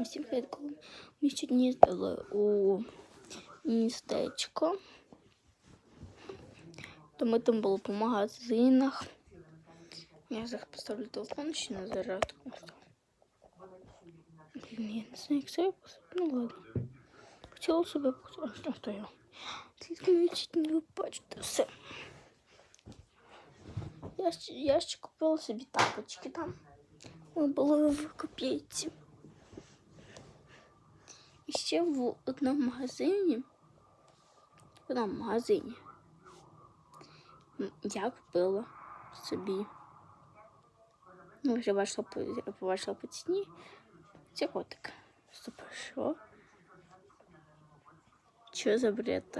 Всім привіт, коли ми сьогодні їздили у містечко. То ми там були по магазинах. Я зараз поставлю телефон ще на зарядку. Блін, я не знаю, як це я поставлю. Ну ладно. Хотіла себе показати. А то я. Тільки ви чуть не ви бачите все. Я, ще- я ще купила собі тапочки там. Ми були в копійці. І ще в одному магазині. В одному магазині. Я купила собі. Ну, вже бачила по, побачила по ціні. Це котик. Стоп, що? Що за бред?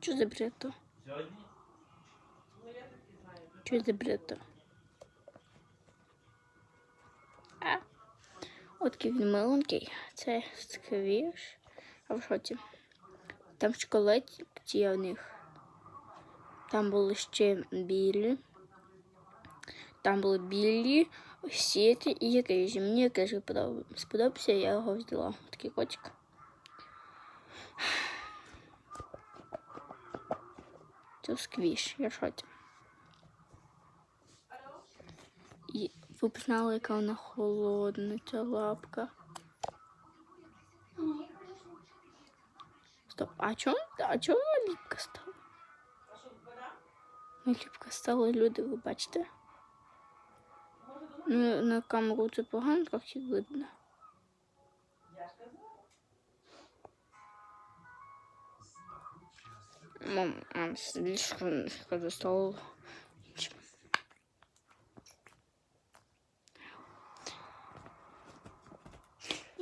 Що за бред? Що за бред? А? От він миленький. Це сквіш. А в шоці? Там шоколадці у них. Там були ще білі. Там були білі, сіті і рижі. Мені рижий сподобався, я його взяла. Такий котик. Це сквіш, я в Ви знали, яка вона холодна, ця лапка. Стоп, а чому, а чому ліпка стала? Ну, ліпка стала, люди, ви бачите? Ну, на камеру це погано трохи видно. Мам, мам, слишком за стол.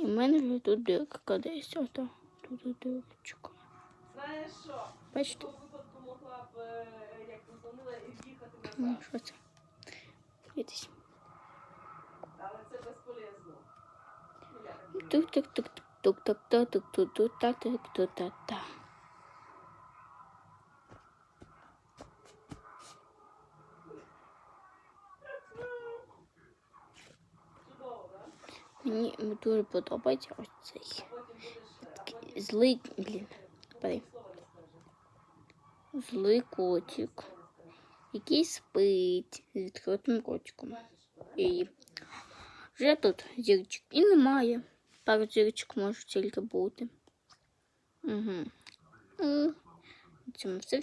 І в мене вже тут дирка десь, ото тут дирочка. Знаєш що? Бачите? В випадку могла б, е, як позвонила, і в'їхати Ну, назад. що це? Дивіться. Але це безполезно. Ну, Мені дуже подобається ось цей злий, блін, бери. Злий котик, який спить з відкритим котиком. І вже тут зірочок і немає. Пару зірочок може тільки бути. Угу. Ну, цьому все.